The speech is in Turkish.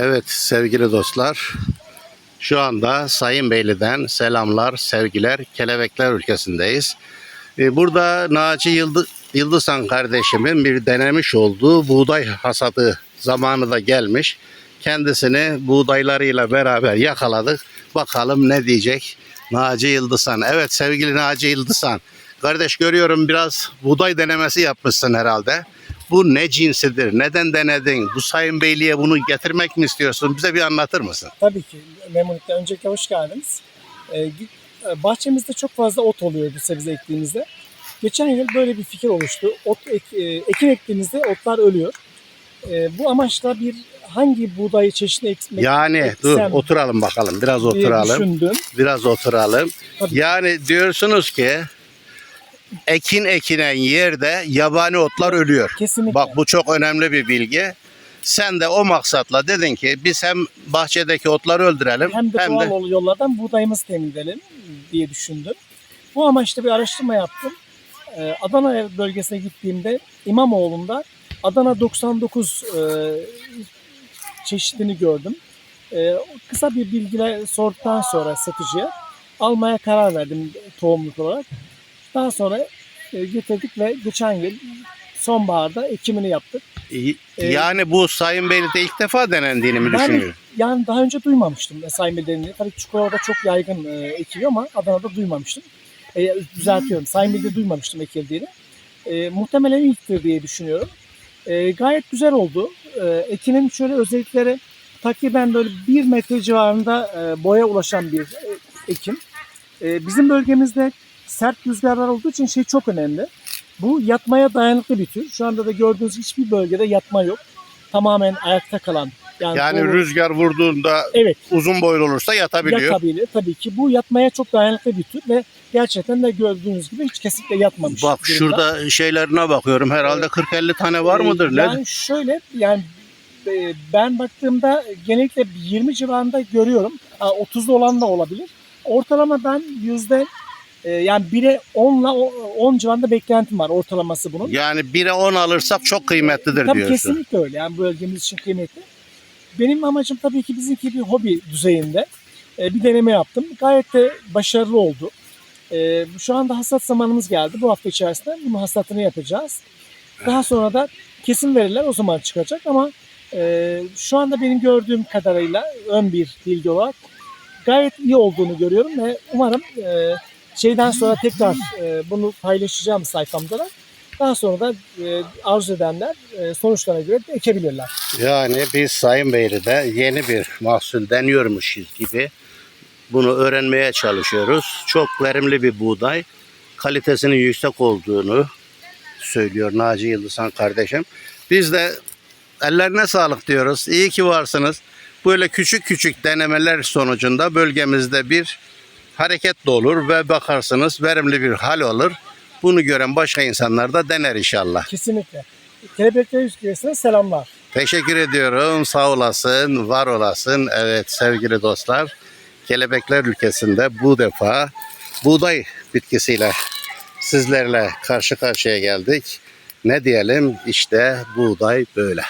Evet sevgili dostlar. Şu anda Sayın Beyli'den selamlar, sevgiler. Kelebekler ülkesindeyiz. Ee, Burada Naci Yıldız, Yıldızhan kardeşimin bir denemiş olduğu buğday hasadı zamanı da gelmiş. Kendisini buğdaylarıyla beraber yakaladık. Bakalım ne diyecek Naci Yıldızhan. Evet sevgili Naci Yıldızhan. Kardeş görüyorum biraz buğday denemesi yapmışsın herhalde. Bu ne cinsidir? Neden denedin? Bu Sayın Beyliğe bunu getirmek mi istiyorsun? Bize bir anlatır mısın? Tabii ki memnuniyetle. Öncelikle hoş geldiniz. Ee, e, bahçemizde çok fazla ot oluyordu sebze ektiğimizde. Geçen yıl böyle bir fikir oluştu. Ot ek- e, ekin ektiğimizde otlar ölüyor. E, bu amaçla bir hangi buğdayı çeşitli ekmek Yani dur eksem oturalım bakalım. Biraz oturalım. düşündüm. Biraz oturalım. Tabii. Yani diyorsunuz ki ekin ekilen yerde yabani otlar ölüyor. Kesinlikle. Bak bu çok önemli bir bilgi. Sen de o maksatla dedin ki biz hem bahçedeki otları öldürelim hem de doğal yol- yollardan buğdayımızı temin edelim diye düşündüm. Bu amaçla bir araştırma yaptım. Ee, Adana bölgesine gittiğimde İmamoğlu'nda Adana 99 e, çeşidini gördüm. E, kısa bir bilgiler sorduktan sonra satıcıya almaya karar verdim tohumluk olarak. Daha sonra e, getirdik ve geçen yıl sonbaharda ekimini yaptık. Ee, yani bu Sayın Beyli'de ilk defa denendiğini mi Ben-? Yani daha önce duymamıştım Sayın Bey'lerini. Tabii Çukurova'da çok yaygın e, ekiliyor ama Adana'da duymamıştım. E, düzeltiyorum. Sayın Bey'de duymamıştım ekildiğini. E, muhtemelen ilktir diye düşünüyorum. E, gayet güzel oldu. E, ekinin şöyle özellikleri takriben böyle bir metre civarında e, boya ulaşan bir e, ekim. E, bizim bölgemizde sert rüzgarlar olduğu için şey çok önemli. Bu yatmaya dayanıklı bir tür. Şu anda da gördüğünüz hiçbir bölgede yatma yok. Tamamen ayakta kalan. Yani doğru- rüzgar vurduğunda Evet, uzun boylu olursa yatabiliyor. yatabilir tabii ki. Bu yatmaya çok dayanıklı bir tür ve gerçekten de gördüğünüz gibi hiç kesinlikle yatmamış. Bak durumda. şurada şeylerine bakıyorum. Herhalde 40-50 tane var Ee, mıdır? Yani şöyle yani e, ben baktığımda genellikle 20 civarında görüyorum. Ha, 30'da olan da olabilir. Ortalama ben yüzde e, yani 1'e 10 ile 10 civarında beklentim var ortalaması bunun. Yani 1'e 10 alırsak çok kıymetlidir Tabii diyorsun. kesinlikle öyle. Yani bölgemiz için kıymetli. Benim amacım tabii ki bizimki bir hobi düzeyinde. Ee, bir deneme yaptım. Gayet de başarılı oldu. Ee, şu anda hasat zamanımız geldi. Bu hafta içerisinde bunun hasatını yapacağız. Daha sonra da kesin veriler o zaman çıkacak ama e, şu anda benim gördüğüm kadarıyla ön bir bilgi olarak gayet iyi olduğunu görüyorum ve umarım e, şeyden sonra tekrar e, bunu paylaşacağım sayfamda da. Daha sonra da e, arzu edenler e, sonuçlarına göre de ekebilirler. Yani biz Sayın Beyli'de yeni bir mahsul deniyormuşuz gibi bunu öğrenmeye çalışıyoruz. Çok verimli bir buğday. Kalitesinin yüksek olduğunu söylüyor Naci Yıldızhan kardeşim. Biz de ellerine sağlık diyoruz. İyi ki varsınız. Böyle küçük küçük denemeler sonucunda bölgemizde bir hareket de olur ve bakarsınız verimli bir hal olur. Bunu gören başka insanlar da dener inşallah. Kesinlikle. Kelebekler Üsküdar'ına selamlar. Teşekkür ediyorum. Sağ olasın, var olasın. Evet sevgili dostlar. Kelebekler ülkesinde bu defa buğday bitkisiyle sizlerle karşı karşıya geldik. Ne diyelim işte buğday böyle.